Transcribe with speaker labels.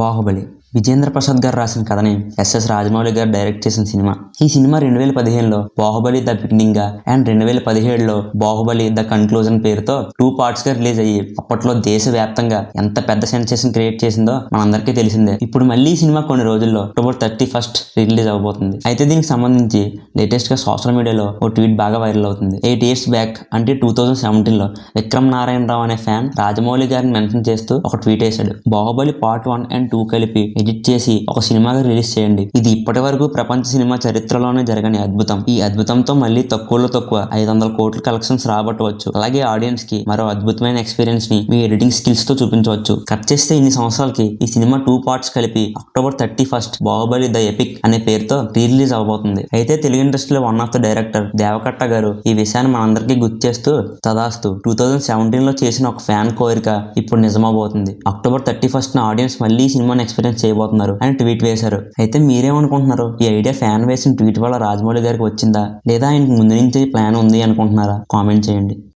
Speaker 1: బాహుబలి. విజేంద్ర ప్రసాద్ గారు రాసిన కథని ఎస్ఎస్ రాజమౌళి గారు డైరెక్ట్ చేసిన సినిమా. ఈ సినిమా రెండు వేల పదిహేనులో బాహుబలి ద బిగినింగ్గా అండ్ రెండు వేల పదిహేడులో బాహుబలి ద కన్క్లూజన్ పేరుతో టూ పార్ట్స్గా రిలీజ్ అయ్యి అప్పట్లో దేశవ్యాప్తంగా ఎంత పెద్ద సెన్సేషన్ క్రియేట్ చేసిందో మనందరికీ తెలిసిందే. ఇప్పుడు మళ్ళీ ఈ సినిమా కొన్ని రోజుల్లో అక్టోబర్ థర్టీ ఫస్ట్ రిలీజ్ అవబోతుంది అయితే దీనికి సంబంధించి లేటెస్ట్గా సోషల్ మీడియాలో ఓ ట్వీట్ బాగా వైరల్ అవుతుంది. ఎయిట్ ఇయర్స్ బ్యాక్ అంటే టూ థౌజండ్ సెవెంటీన్లో విక్రమ్ నారాయణరావు అనే ఫ్యాన్ రాజమౌళి గారిని మెన్షన్ చేస్తూ ఒక ట్వీట్ వేశాడు. Baahubali part one and two కలిపి ఎడిట్ చేసి ఒక సినిమాగా రిలీజ్ చేయండి. ఇది ఇప్పటి వరకు ప్రపంచ సినిమా చరిత్రలోనే జరగని అద్భుతం. ఈ అద్భుతంతో మళ్ళీ తక్కువలో తక్కువ ఐదు వందల కోట్ల కలెక్షన్స్ రాబట్టవచ్చు. అలాగే ఆడియన్స్కి మరో అద్భుతమైన ఎక్స్పీరియన్స్ని మీ ఎడిటింగ్ స్కిల్స్తో చూపించవచ్చు. కట్ చేస్తే ఇన్ని సంవత్సరాలకి ఈ సినిమా టూ పార్ట్స్ కలిపి October thirty first Baahubali the epic అనే పేరుతో రీ రిలీజ్ అవబోతుంది. అయితే తెలుగు ఇండస్ట్రీలో one of the director Devakatta garu ఈ విషయాన్ని మనందరికీ గుర్తు చేస్తూ తదాస్తు టూ థౌజండ్ సెవెంటీన్లో చేసిన ఒక ఫ్యాన్ కోరిక ఇప్పుడు నిజమవబోతుంది. అక్టోబర్ థర్టీ ఫస్ట్ ఆడియన్స్ మళ్ళీ సినిమాని ఎక్స్పీరియన్స్ చేయబోతున్నారు అని ట్వీట్ వేశారు. అయితే మీరేమనుకుంటున్నారు? ఈ ఐడియా ఫ్యాన్ వేసిన ట్వీట్ వల్ల రాజమౌళి గారికి వచ్చిందా? లేదా ఆయనకు ముందు నుంచి ప్లాన్ ఉంది అనుకుంటున్నారా? కామెంట్ చేయండి.